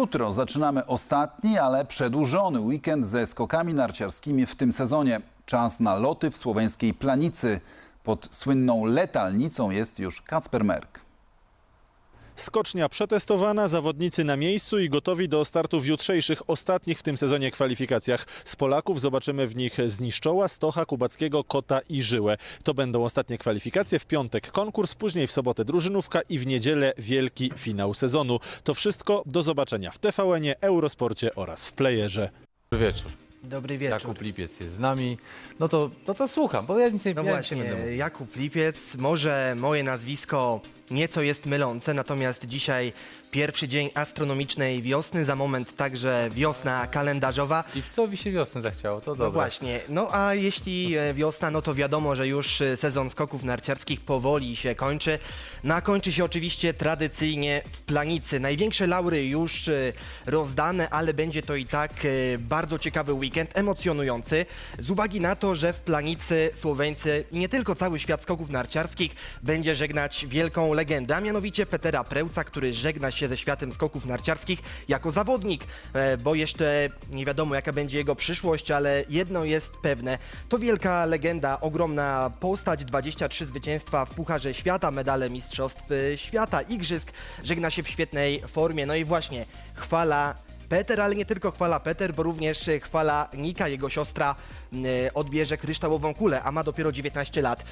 Jutro zaczynamy ostatni, ale przedłużony weekend ze skokami narciarskimi w tym sezonie. Czas na loty w słoweńskiej Planicy. Pod słynną letalnicą jest już Kacper Merk. Skocznia przetestowana, zawodnicy na miejscu i gotowi do startu w jutrzejszych, ostatnich w tym sezonie kwalifikacjach. Z Polaków zobaczymy w nich Zniszczoła, Stocha, Kubackiego, Kota i Żyłę. To będą ostatnie kwalifikacje, w piątek konkurs, później w sobotę drużynówka i w niedzielę wielki finał sezonu. To wszystko do zobaczenia w TVN-ie, Eurosporcie oraz w Playerze. Dobry wieczór. Dobry wieczór. Jakub Lipiec jest z nami. No to, to, to słucham, bo ja nic nie, No ja nic nie właśnie, będę mówił. Jakub Lipiec. Może moje nazwisko nieco jest mylące, natomiast dzisiaj pierwszy dzień astronomicznej wiosny, za moment także wiosna kalendarzowa. Lipcowi się wiosny zachciało, to No dobra. właśnie, no a jeśli e, wiosna, no to wiadomo, że już e, sezon skoków narciarskich powoli się kończy. No a kończy się oczywiście tradycyjnie w Planicy. Największe laury już e, rozdane, ale będzie to i tak e, bardzo ciekawy weekend, emocjonujący. Z uwagi na to, że w Planicy Słoweńcy i nie tylko cały świat skoków narciarskich będzie żegnać wielką legendę, a mianowicie Petera Prełca, który żegna się ze światem skoków narciarskich jako zawodnik, e, bo jeszcze nie wiadomo jaka będzie jego przyszłość, ale jedno jest pewne, to wielka legenda, ogromna postać, 23 zwycięstwa w Pucharze Świata, medale Mistrzostw e, Świata, Igrzysk, żegna się w świetnej formie, no i właśnie chwala Peter, ale nie tylko chwala Peter, bo również e, chwala Nika, jego siostra e, odbierze kryształową kulę, a ma dopiero 19 lat.